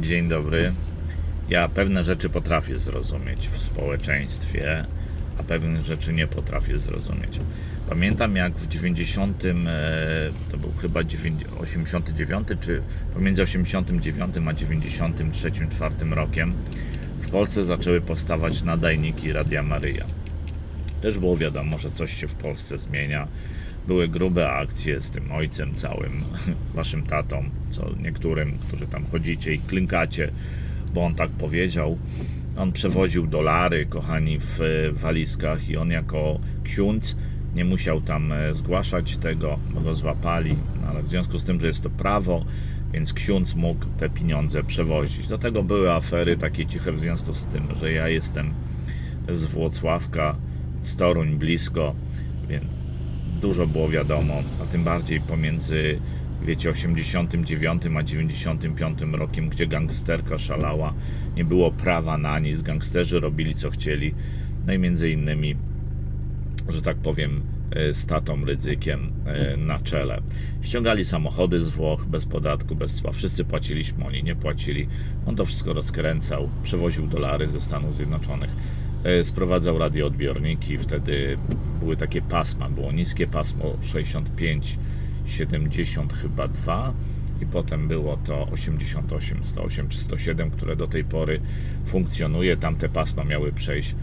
Dzień dobry. Ja pewne rzeczy potrafię zrozumieć w społeczeństwie, a pewnych rzeczy nie potrafię zrozumieć. Pamiętam jak w 90, e, to był chyba 9 89, czy pomiędzy 89 a 93, 4 rokiem w Polsce zaczęły powstawać nadajniki Radia Maryja. Też było wiadomo, że coś się w Polsce zmienia. Były grube akcje z tym ojcem całym, waszym tatą, co niektórym, którzy tam chodzicie i klinkacie, bo on tak powiedział. On przewoził dolary, kochani, w e, walizkach i on jako ksiądz nie musiał tam e, zgłaszać tego, bo go złapali, no, ale w związku z tym, że jest to prawo, więc ksiądz mógł te pieniądze przewozić. Do tego były afery takie ciche w związku z tym, że ja jestem z Włocławka, z blisko, więc dużo było wiadomo, a tym bardziej pomiędzy wiecie 89 a 95 rokiem, gdzie gangsterka szalała, nie było prawa na nic, gangsterzy robili co chcieli. No i między innymi, że tak powiem, e, z tatą ryzykiem e, na czele. Ściągali samochody z Włoch bez podatku, bez cła. Wszyscy płaciliśmy, oni nie płacili. On to wszystko rozkręcał, przewoził dolary ze Stanów Zjednoczonych. E, Sprowadzał radioodbiorniki, wtedy były takie pasma, było niskie pasmo 65, 70 chyba 2 i potem było to 88, 108 czy 107, które do tej pory funkcjonuje. Tamte pasma miały przejść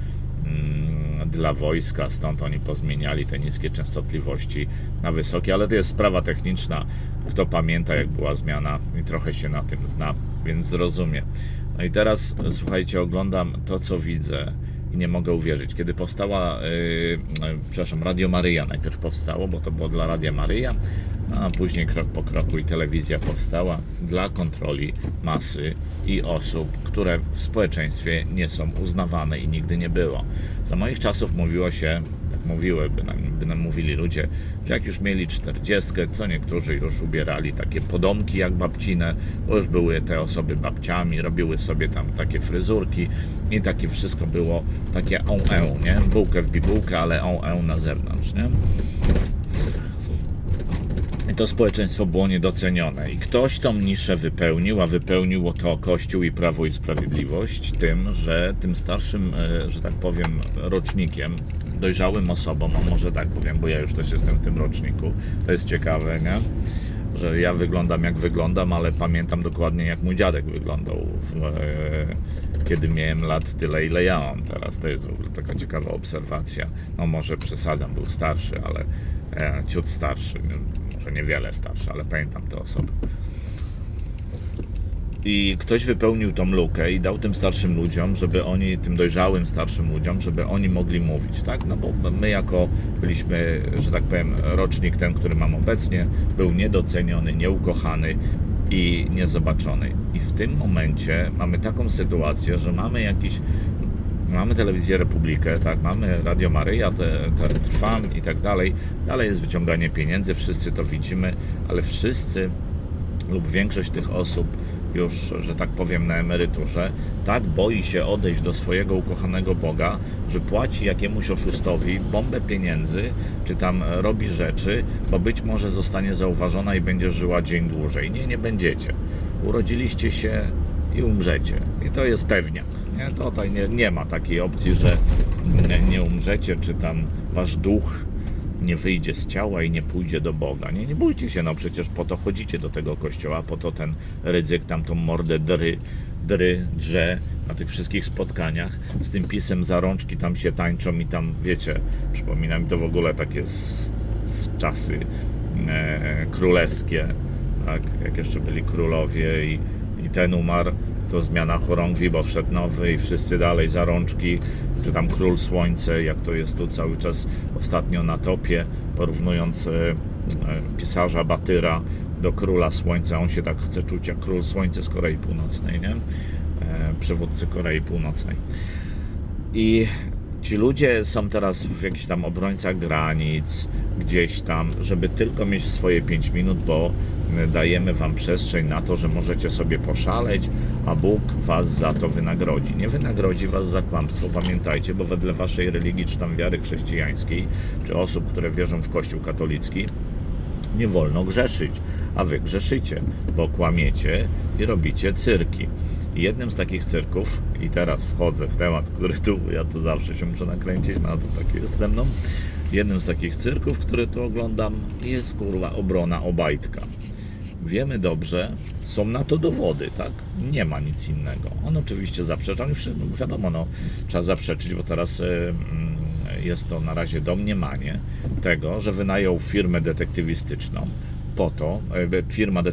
mm, dla wojska, stąd oni pozmieniali te niskie częstotliwości na wysokie, ale to jest sprawa techniczna. Kto pamięta, jak była zmiana i trochę się na tym zna, więc zrozumie. No i teraz słuchajcie, oglądam to, co widzę nie mogę uwierzyć. Kiedy powstała, yy, przepraszam, Radio Maryja najpierw powstało, bo to było dla Radia Maryja, a później krok po kroku i telewizja powstała dla kontroli masy i osób, które w społeczeństwie nie są uznawane i nigdy nie było. Za moich czasów mówiło się, mówiły, by nam, by nam mówili ludzie, że jak już mieli czterdziestkę, co niektórzy już ubierali takie podomki jak babcine, bo już były te osoby babciami, robiły sobie tam takie fryzurki i takie wszystko było takie on nie? Bułkę w bibułkę, ale on na zewnątrz, nie? To społeczeństwo było niedocenione. I ktoś tą niszę wypełnił, a wypełniło to Kościół i Prawo i Sprawiedliwość tym, że tym starszym, e, że tak powiem, rocznikiem, dojrzałym osobom, a może tak powiem, bo ja już też jestem w tym roczniku, to jest ciekawe, nie? Że ja wyglądam jak wyglądam, ale pamiętam dokładnie jak mój dziadek wyglądał, w, e, kiedy miałem lat tyle, ile ja mam teraz. To jest w ogóle taka ciekawa obserwacja. No może przesadzam, był starszy, ale e, ciut starszy, może niewiele starszy, ale pamiętam te osoby. I ktoś wypełnił tą lukę i dał tym starszym ludziom, żeby oni, tym dojrzałym starszym ludziom, żeby oni mogli mówić, tak? No bo my jako byliśmy, że tak powiem, rocznik ten, który mam obecnie, był niedoceniony, nieukochany i niezobaczony. I w tym momencie mamy taką sytuację, że mamy jakiś mamy telewizję Republikę, tak, mamy Radio Maryja, te, te Trwam i tak dalej. Dalej jest wyciąganie pieniędzy, wszyscy to widzimy, ale wszyscy lub większość tych osób już, że tak powiem, na emeryturze, tak boi się odejść do swojego ukochanego Boga, że płaci jakiemuś oszustowi bombę pieniędzy, czy tam robi rzeczy, bo być może zostanie zauważona i będzie żyła dzień dłużej. Nie, nie będziecie. Urodziliście się i umrzecie. I to jest pewniak. Nie? Tutaj nie, nie ma takiej opcji, że nie umrzecie, czy tam wasz duch nie wyjdzie z ciała i nie pójdzie do Boga. Nie, nie bójcie się, no przecież po to chodzicie do tego kościoła, po to ten ryzyk tam tą mordę dry, dry, drze na tych wszystkich spotkaniach. Z tym pisem za rączki tam się tańczą i tam, wiecie, przypomina mi to w ogóle takie z, z czasy e, królewskie, tak, jak jeszcze byli królowie i, i ten umarł, to zmiana chorągwi, bo wszedł nowy i wszyscy dalej za rączki, czy tam Król Słońce, jak to jest tu cały czas ostatnio na topie, porównując e, e, pisarza Batyra do Króla Słońca, on się tak chce czuć jak Król Słońce z Korei Północnej, nie? E, przywódcy Korei Północnej. I ci ludzie są teraz w jakichś tam obrońcach granic, gdzieś tam, żeby tylko mieć swoje 5 minut, bo dajemy wam przestrzeń na to, że możecie sobie poszaleć, a Bóg was za to wynagrodzi. Nie wynagrodzi was za kłamstwo, pamiętajcie, bo wedle waszej religii, czy tam wiary chrześcijańskiej, czy osób, które wierzą w Kościół katolicki, nie wolno grzeszyć, a wy grzeszycie, bo kłamiecie i robicie cyrki. I jednym z takich cyrków, i teraz wchodzę w temat, który tu, ja tu zawsze się muszę nakręcić, no to tak jest ze mną. Jednym z takich cyrków, który tu oglądam, jest kurwa obrona Obajtka. Wiemy dobrze, są na to dowody, tak? Nie ma nic innego. On oczywiście zaprzecza, wiadomo, no, trzeba zaprzeczyć, bo teraz y, mm, jest to na razie domniemanie tego, że wynajął firmę detektywistyczną po to, firma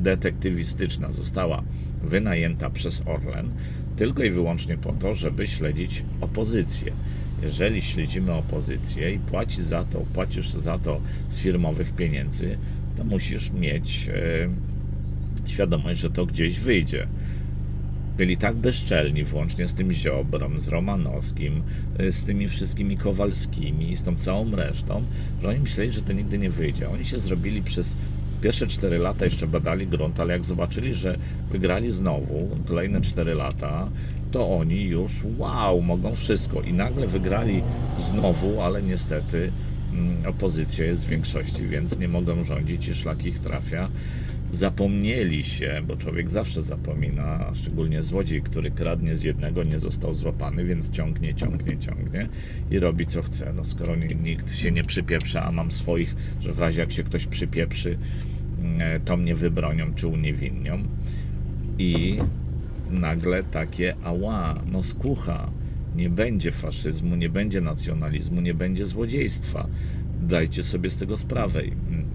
detektywistyczna, została wynajęta przez Orlen tylko i wyłącznie po to, żeby śledzić opozycję. Jeżeli śledzimy opozycję i płacisz za to, płacisz za to z firmowych pieniędzy, to musisz mieć e, świadomość, że to gdzieś wyjdzie. Byli tak bezczelni, włącznie z tym Ziobrą, z Romanowskim, e, z tymi wszystkimi Kowalskimi, z tą całą resztą, że oni myśleli, że to nigdy nie wyjdzie. Oni się zrobili przez pierwsze 4 lata, jeszcze badali grunt, ale jak zobaczyli, że wygrali znowu kolejne 4 lata, to oni już wow, mogą wszystko. I nagle wygrali znowu, ale niestety mm, opozycja jest w większości, więc nie mogą rządzić i szlak ich trafia. Zapomnieli się, bo człowiek zawsze zapomina, a szczególnie złodziej, który kradnie z jednego, nie został złapany, więc ciągnie, ciągnie, ciągnie i robi co chce. No skoro nikt się nie przypieprza, a mam swoich, że w razie jak się ktoś przypieprzy, mm, to mnie wybronią czy uniewinnią. I nagle takie ała, no skucha, nie będzie faszyzmu, nie będzie nacjonalizmu, nie będzie złodziejstwa. Dajcie sobie z tego sprawę.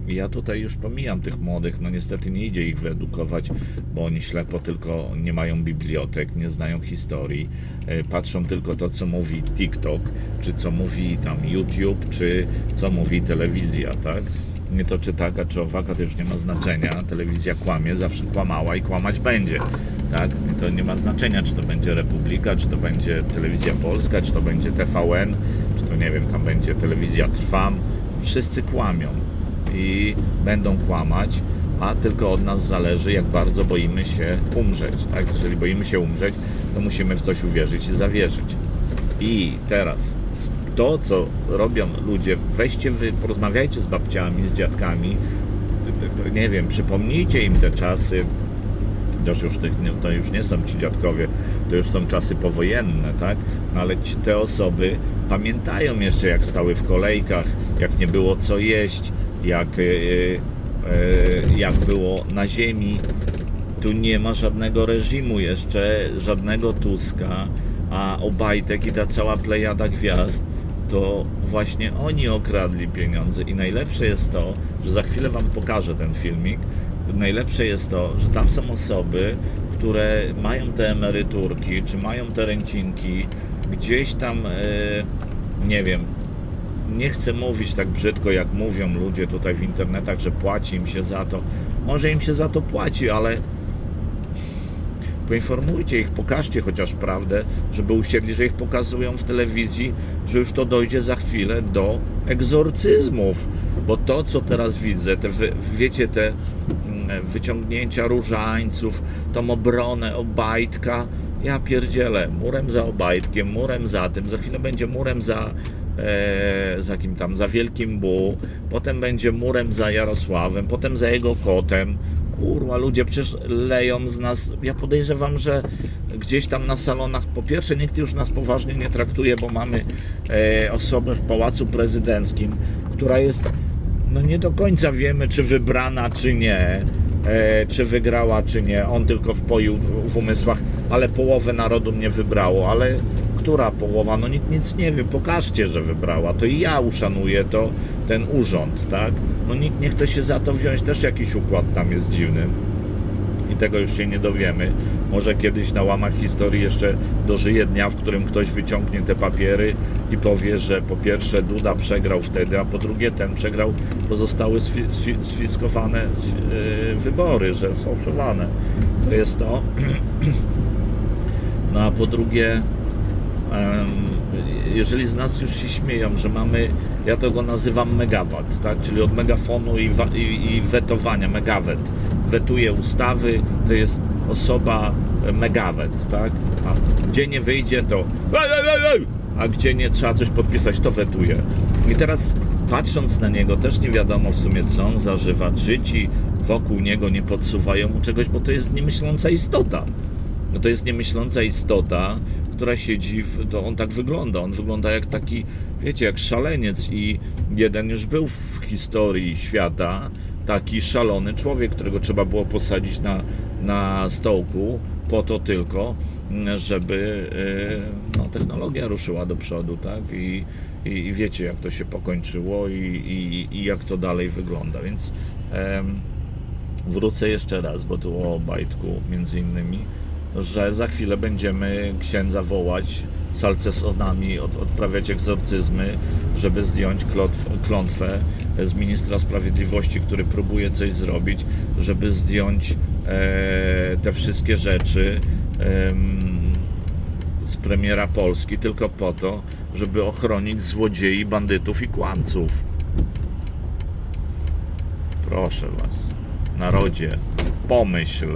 Ja tutaj już pomijam tych młodych, no niestety nie idzie ich wyedukować, bo oni ślepo tylko nie mają bibliotek, nie znają historii, e, patrzą tylko to, co mówi TikTok, czy co mówi tam YouTube, czy co mówi telewizja, tak? Nie to czy taka, czy owaka, to już nie ma znaczenia. Telewizja kłamie, zawsze kłamała i kłamać będzie. Tak? I to nie ma znaczenia, czy to będzie Republika, czy to będzie Telewizja Polska, czy to będzie TVN, czy to nie wiem, tam będzie Telewizja Trwam. Wszyscy kłamią i będą kłamać, a tylko od nas zależy, jak bardzo boimy się umrzeć. Tak? Jeżeli boimy się umrzeć, to musimy w coś uwierzyć i zawierzyć. I teraz to, co robią ludzie, weźcie wy, porozmawiajcie z babciami, z dziadkami, nie wiem, przypomnijcie im te czasy, to już, tych, to już nie są ci dziadkowie, to już są czasy powojenne, tak? No ale ci, te osoby pamiętają jeszcze, jak stały w kolejkach, jak nie było co jeść, jak, yy, yy, jak było na ziemi. Tu nie ma żadnego reżimu jeszcze, żadnego Tuska, a Obajtek i ta cała plejada gwiazd to właśnie oni okradli pieniądze i najlepsze jest to, że za chwilę Wam pokażę ten filmik, najlepsze jest to, że tam są osoby, które mają te emeryturki, czy mają te ręcinki, gdzieś tam, e, nie wiem, nie chcę mówić tak brzydko, jak mówią ludzie tutaj w internetach, że płaci im się za to. Może im się za to płaci, ale poinformujcie ich, pokażcie chociaż prawdę, żeby usiedli, że ich pokazują w telewizji, że już to dojdzie za chwilę do egzorcyzmów. Bo to, co teraz widzę, te, wiecie, te mm, wyciągnięcia różańców, tą obronę Obajtka, ja pierdzielę, murem za Obajtkiem, murem za tym, za chwilę będzie murem za, e, za kim tam, za Wielkim Bu, potem będzie murem za Jarosławem, potem za jego kotem. Kurwa, ludzie przecież leją z nas. Ja podejrzewam, że gdzieś tam na salonach, po pierwsze, nikt już nas poważnie nie traktuje, bo mamy e, osobę w pałacu prezydenckim, która jest, no nie do końca wiemy, czy wybrana, czy nie, e, czy wygrała, czy nie. On tylko wpoił w umysłach, ale połowę narodu mnie wybrało, ale która połowa? No nikt nic nie wie, pokażcie, że wybrała. To i ja uszanuję to, ten urząd, tak? No nikt nie chce się za to wziąć, też jakiś układ tam jest dziwny. I tego już się nie dowiemy. Może kiedyś na łamach historii jeszcze dożyje dnia, w którym ktoś wyciągnie te papiery i powie, że po pierwsze Duda przegrał wtedy, a po drugie ten przegrał, bo zostały sfi- sfi- sfiskowane yy, wybory, że sfałszowane. To jest to. No a po drugie, jeżeli z nas już się śmieją, że mamy, ja to go nazywam megawat, tak? czyli od megafonu i, i, i wetowania, megawet. Wetuje ustawy, to jest osoba e, megawet, tak? A gdzie nie wyjdzie, to a gdzie nie trzeba coś podpisać, to wetuje. I teraz patrząc na niego też nie wiadomo w sumie co on zażywa, czy ci wokół niego nie podsuwają mu czegoś, bo to jest niemyśląca istota. No to jest niemyśląca istota, która siedzi, w, to on tak wygląda, on wygląda jak taki, wiecie, jak szaleniec i jeden już był w historii świata, taki szalony człowiek, którego trzeba było posadzić na, na stołku po to tylko, żeby e, no, technologia ruszyła do przodu, tak? I, i, i wiecie, jak to się pokończyło i, i, i jak to dalej wygląda. Więc em, wrócę jeszcze raz, bo tu o Bajtku między innymi, że za chwilę będziemy księdza wołać salcesonami, od, odprawiać egzorcyzmy, żeby zdjąć klotw, klątwę z ministra sprawiedliwości, który próbuje coś zrobić, żeby zdjąć e, te wszystkie rzeczy em, z premiera Polski tylko po to, żeby ochronić złodziei, bandytów i kłamców. Proszę was, narodzie, pomyśl.